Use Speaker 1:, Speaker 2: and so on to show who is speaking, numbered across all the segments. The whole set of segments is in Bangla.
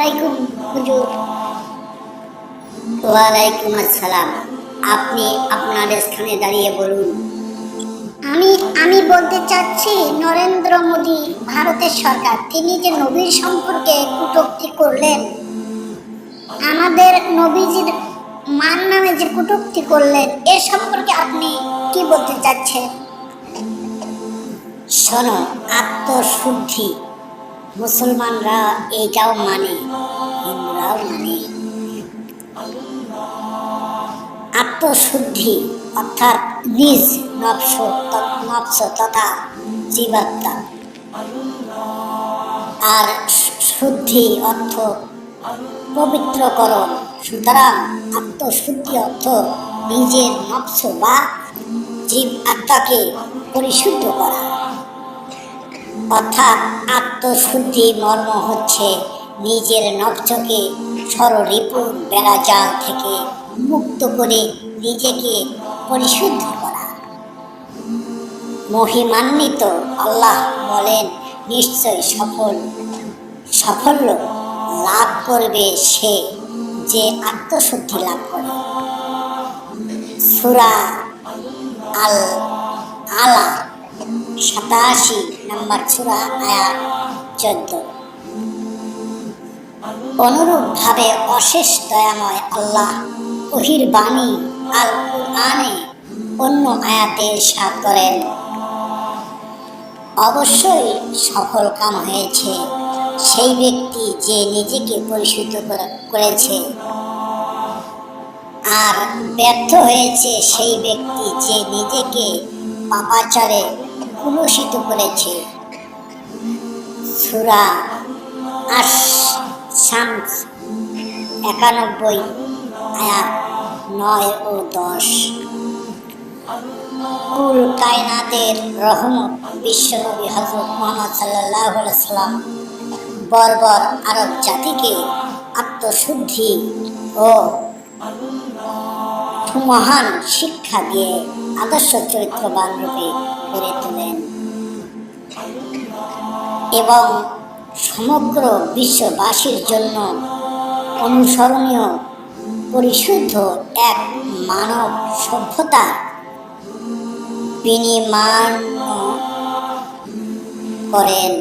Speaker 1: আলাইকুম হুজুর।
Speaker 2: ওয়ালাইকুম আসসালাম। আপনি আপনার স্থানে দাঁড়িয়ে বলুন।
Speaker 1: আমি আমি বলতে চাচ্ছি নরেন্দ্র মোদী ভারতের সরকার তিনি যে নবীর সম্পর্কে কটূক্তি করলেন আমাদের নবীজির মান নামে যে কটূক্তি করলেন এ সম্পর্কে আপনি কি বলতে চাচ্ছেন?
Speaker 2: শোনো আত্মশুদ্ধি মুসলমানরা এইটাও মানে হিন্দুরাও মানে। আত্মশুদ্ধি অর্থাৎ নিজ নবস নবস তথা জীবাত্মা। আর শুদ্ধি অর্থ পবিত্রকরণ। সুতরাং আত্মশুদ্ধি অর্থ নিজের নবস বা জীব আত্মাকে পরিশুদ্ধ করা। অর্থাৎ আত্মশুদ্ধি মর্ম হচ্ছে নিজের নবচকে সররিপুর বেড়াজাল থেকে মুক্ত করে নিজেকে পরিশুদ্ধ করা। মহিমান্বিত আল্লাহ বলেন, নিশ্চয় সফল, সাফল্য লাভ করবে সে যে আত্মশুদ্ধি লাভ করে। সুরা আল আলা সাতাশি নম্বর সুরা আয়াত চোদ্দ। অনুরূপভাবে অশেষ দয়াময় আল্লাহ ওহির বাণী আল কুরআনে অন্য আয়াতে সাত করেন। অবশ্যই সফল কাম হয়েছে সেই ব্যক্তি যে নিজেকে পরিশুদ্ধ করেছে। আর ব্যর্থ হয়েছে সেই ব্যক্তি যে নিজেকে পাপাচারে কুলুষিত করেছে। সুরা শামস একানব্বই, আয়াত নয় ও দশ। কুল কায়নাতের রহমত বিশ্বনবী হজরত মোহাম্মদ সাল্লাহ সাল্লাম বর্বর আরব জাতিকে আত্মশুদ্ধি ও মহান শিক্ষা দিয়ে আদর্শ চরিত্রবান রূপে গড়ে তোলেন এবং সমগ্র বিশ্ববাসীর জন্য অনুসরণীয়, পরিশুদ্ধ এক মানব সভ্যতা বিনির্মাণ করেন।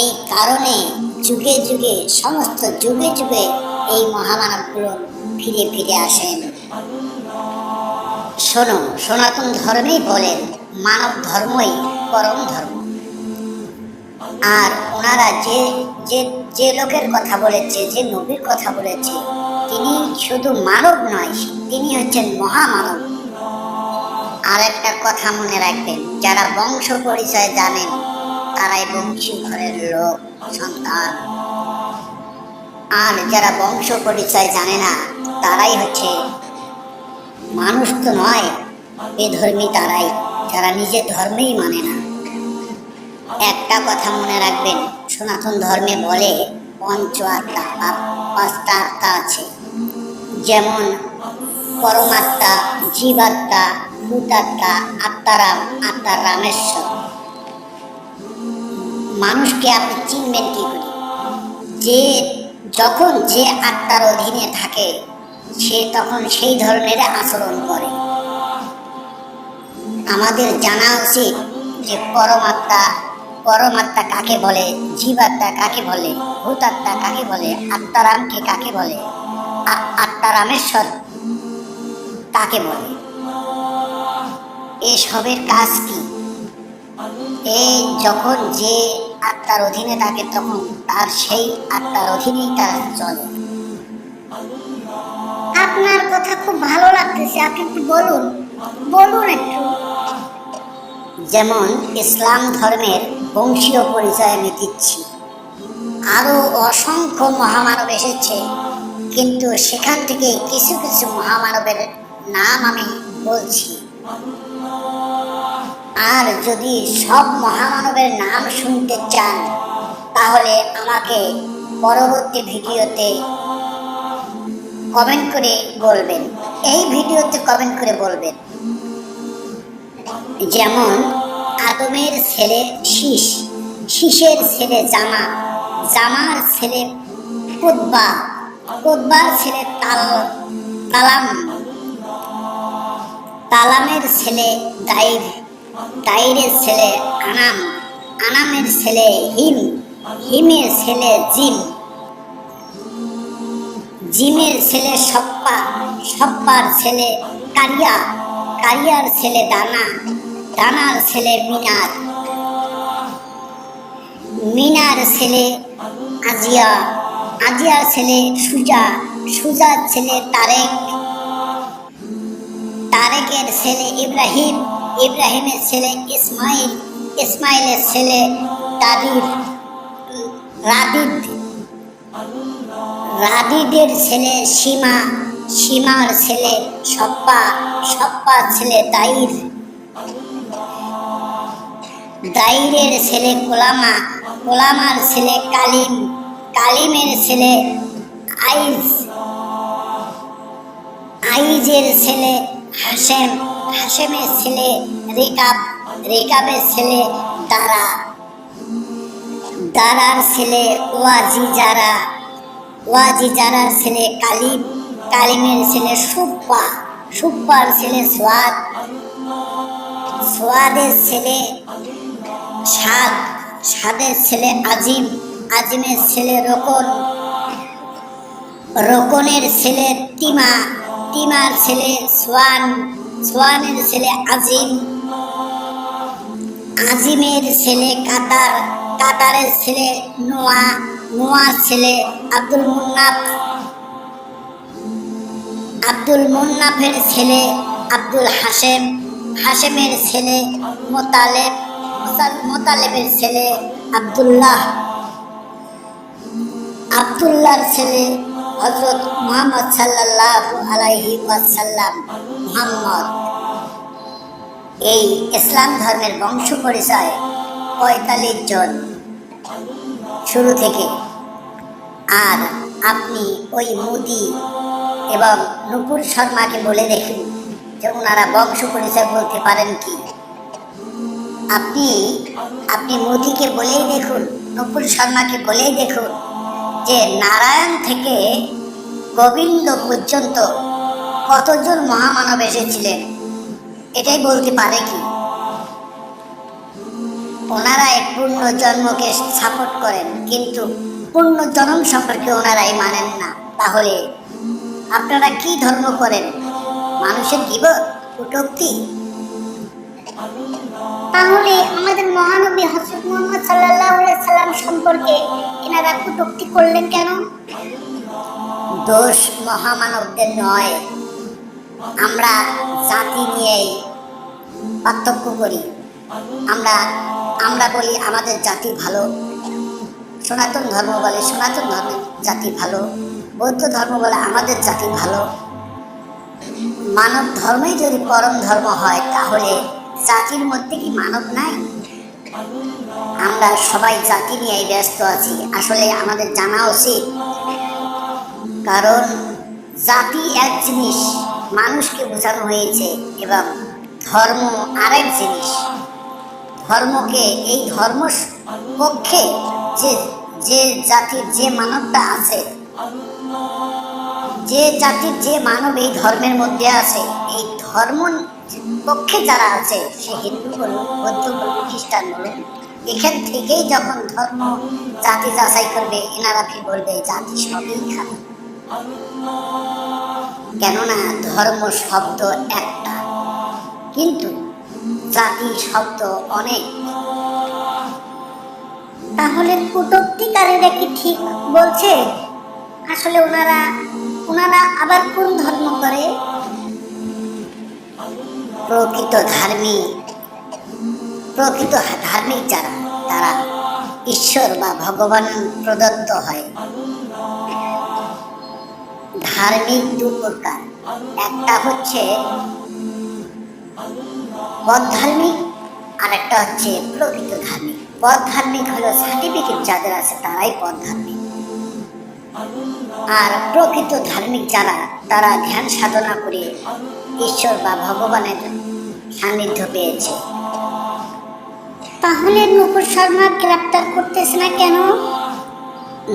Speaker 2: এই কারণে যুগে যুগে, সমস্ত যুগে যুগে এই মহামানবগুলো ফিরে ফিরে আসেন। শোনো, সনাতন ধর্মেই বলেন, মানব ধর্মই পরম ধর্ম। আর ওনারা যে যে যে লোকের কথা বলেছে, যে নবীর কথা বলেছে, তিনি শুধু মানব নয়, তিনি হচ্ছেন মহামানব। আর একটা কথা মনে রাখবেন, যারা বংশ পরিচয় জানেন, তারাই বংশী ঘরের লোক, সন্তান। আর যারা বংশ পরিচয় জানে না, তারাই হচ্ছে মানুষ তো নয় বেধর্মী তারাই, যারা নিজের ধর্মেই মানে না। একটা কথা মনে রাখবেন, সনাতন ধর্মে বলে পঞ্চ আত্মা বা পাঁচটা আত্মা আছে। যেমন পরমাত্মা, জীবাত্মা, ভূতাত্মা, আত্মারাম আত্মার রামেশ্বর মানুষকে আপনি চিনবেন কি করে? যে যখন যে আত্মার অধীনে থাকে সে তখন সেই ধরনের আচরণ করে। আমাদের জানা উচিত যে পরমাত্মা পরমাত্মা কাকে বলে, জীবাত্মা কাকে বলে, ভূতাত্মা কাকে বলে, আত্মারামকে কাকে বলে আত্মারামেশ্বর কাকে বলে? এসবের কাজ কি? এই যখন যে আত্মার অধীনে থাকে তখন তার সেই আত্মার অধীনেই তার চলে।
Speaker 1: আপনার কথা খুব ভালো লাগতেছে, আপনি একটু বলুন বলুন একটু।
Speaker 2: যেমন ইসলাম ধর্মের বংশীয় পরিচয় আমি দিচ্ছি। আরও অসংখ্য মহামানব এসেছে, কিন্তু সেখান থেকে কিছু কিছু মহামানবের নাম আমি বলছি। আর যদি সব মহামানবের নাম শুনতে চান, তাহলে আমাকে পরবর্তী ভিডিওতে কমেন্ট করে বলবেন। এই ভিডিওতে কমেন্ট করে বলবেন। যেমন, আদমের ছেলে শীষ, শীষের ছেলে জামা, জামার ছেলে কুতবা কুতবার ছেলে তাল, তালাম, তালামের ছেলে দাইর, দাইরের ছেলে আনাম, আনামের ছেলে হিম, হিমের ছেলে জিম। জিমের ছেলে সপ্পা, সপ্পার ছেলে কারিয়া, কারিয়ার ছেলে দানা, দানার ছেলে মিনার। মিনার ছেলে আজিয়া, আজিয়ার ছেলে সুজা, সুজার ছেলে তারেক। তারেকের ছেলে ইব্রাহিম, ইব্রাহিমের ছেলে ইসমাইল, ইসমাইলের ছেলে তারির রাদিদ। রাদিদের ছেলে সীমা, সীমার ছেলে সপ্পা সপ্পার ছেলে দাইর দাইরের ছেলে কোলামা কোলামার ছেলে কালিম, কালিমের ছেলে আইজ। আইজের ছেলে হাসেম হাসেমের ছেলে রেকাব, রেকাবের ছেলে দারা। দারার ছেলে ওয়াজি যারা ওয়াজি যারার ছেলে, কালিম, কালিমের ছেলে সুপ্পা সুপ্পার ছেলে সোয়াদ, সোয়াদের ছেলে সাদ, সাদের ছেলে আজিম, আজিমের ছেলে রোকন, রোকনের ছেলে তিমা, তিমার ছেলে সোয়ান, সোয়ানের ছেলে আজিম, আজিমের ছেলে কাতার, কাতারের ছেলে নোয়া নোয়ার ছেলে আব্দুল মুন্নাফ। আব্দুল মুন্নাফের ছেলে আব্দুল হাসেম হাসেমের ছেলে মোতালেব। মোতাল- মোতালেবের ছেলে আব্দুল্লাহ। আব্দুল্লাহর ছেলে হজরত মোহাম্মদ সাল্লাহ আলাইহি ওয়াসাল্লাম মোহাম্মদ। এই ইসলাম ধর্মের বংশ পরিচয় পঁয়তাল্লিশ জন। শুরু থেকে। আর আপনি ওই মোদি এবং নুপুর শর্মাকে বলে দেখুন যে ওনারা বংশ পরিচয় বলতে পারেন কি। আপনি আপনি মোদিকে বলেই দেখুন, নুপুর শর্মাকে বলেই দেখুন যে নারায়ণ থেকে গোবিন্দ পর্যন্ত কতজন মহামানব এসেছিলেন। এটাই বলতে পারে কি? ওনারাই পূর্ণ জন্মকে সাপোর্ট করেন কিন্তু পূর্ণ জন্ম সম্পর্কে ওনারাই মানেন না। তাহলে আপনারা কি ধর্ম করেন? মানুষের জীব কুটুক্তি
Speaker 1: তাহলে আমাদের মহানবী হজরত মোহাম্মদ সাল্লাহ সাল্লাম সম্পর্কে এনারা কটূক্তি করলেন কেন?
Speaker 2: দোষ মহামানবদের নয়। আমরা জাতি নিয়েই পার্থক্য করি। আমরা আমরা বলি আমাদের জাতি ভালো। সনাতন ধর্ম বলে সনাতন ধর্মের জাতি ভালো। বৌদ্ধ ধর্ম বলে আমাদের জাতি ভালো। মানব ধর্মই যদি পরম ধর্ম হয়, তাহলে জাতির মধ্যে কি মানব নাই? আমরা সবাই জাতি নিয়েই ব্যস্ত আছি। আসলে আমাদের জানা উচিত। কারণ জাতি এক জিনিস, মানুষকে বোঝানো হয়েছে এবং ধর্ম আরেক জিনিস। ধর্মকে, এই ধর্ম পক্ষে যে যে জাতির যে মানবটা আছে, যে জাতির যে মানব এই ধর্মের মধ্যে আছে, এই ধর্ম পক্ষে যারা আছে, সে হিন্দু বলুন বৌদ্ধ বলুন খ্রিস্টান বলুন এখান থেকেই যখন ধর্ম জাতি যাচাই করবে, এনারা কি বলবে, জাতি সবই খারাপ কেননা ধর্ম শব্দ একটা। কিন্তু জাতি শব্দ অনেক।
Speaker 1: তাহলে কটূক্তিকারীরা কি ঠিক বলছে? আসলে ওনারা ওনারা আবার কোন ধর্ম করে?
Speaker 2: প্রকৃত ধার্মিক প্রকৃত ধার্মিক যারা, তারা ঈশ্বর বা ভগবান প্রদত্ত হয়। ধার্মিক দু প্রকার একটা হচ্ছে পদ ধার্মিক আর একটা হচ্ছে প্রকৃত ধার্মিক। পদ ধার্মিক হলো সার্টিফিকেট যাদের আছে তারাই পদ ধার্মিক আর প্রকৃত ধার্মিক যারা, তারা ধ্যান সাধনা করে ঈশ্বর বা ভগবানের সান্নিধ্য পেয়েছে।
Speaker 1: তাহলে নুপুর শর্মা গ্রেপ্তার করতেছে না কেন?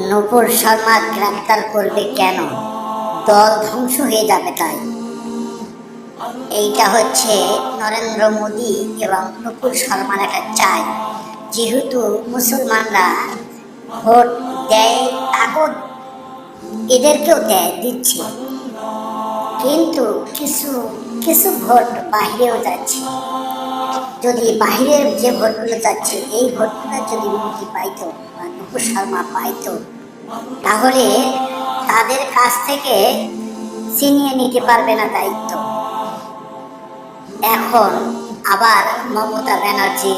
Speaker 2: নূপুর শর্মা গ্রেপ্তার করবে কেন? দল ধ্বংস হয়ে যাবে তাই। এইটা হচ্ছে নরেন্দ্র মোদী এবং নকুল শর্মার একটা চাই যেহেতু মুসলমানরা ভোট দেয় এদেরকেও দেয়, দিচ্ছে। কিন্তু কিছু কিছু ভোট বাহিরেও যাচ্ছে। যদি বাহিরের যে ভোটগুলো যাচ্ছে, এই ভোটগুলো যদি মোদি পাইতো বা নকুল শর্মা পাইতো, তাহলে তাদের কাছ থেকে ছিনিয়ে নিতে পারবে না দায়িত্ব। এখন আবার মমতা ব্যানার্জির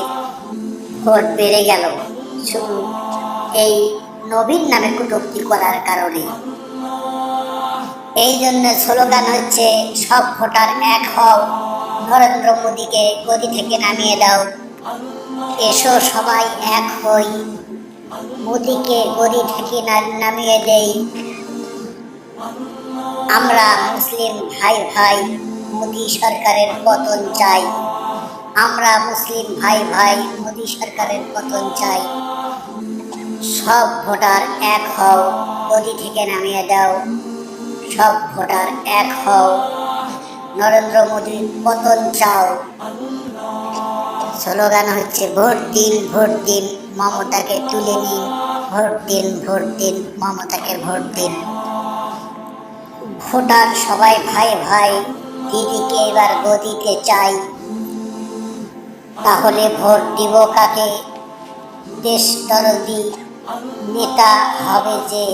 Speaker 2: ভোট বেড়ে গেল। শুধু এই নবীন নামে কটূক্তি করার কারণে। এই জন্য স্লোগান হচ্ছে, সব ভোটার এক হও। নরেন্দ্র মোদীকে গদি থেকে নামিয়ে দাও। এসো সবাই এক হই। মোদীকে গদি থেকে নামিয়ে দেই। আমরা মুসলিম ভাই ভাই মোদী সরকারের পতন চাই। আমরা মুসলিম ভাই ভাই মোদী সরকারের পতন চাই। সব ভোটার এক হও গদি থেকে নামিয়ে দাও। সব ভোটার এক হও, নরেন্দ্র মোদীর পতন চাও। স্লোগান হচ্ছে, ভোট দিন ভোট দিন, মমতাকে তুলে নিন, ভোট দিন ভোট দিন, মমতাকে ভোট দিন। ভোটার সবাই ভাই ভাই দিদিকে এবার গদিতে চাই। তাহলে ভোট দিব কাকে? দেশ দরদি নেতা হবে যে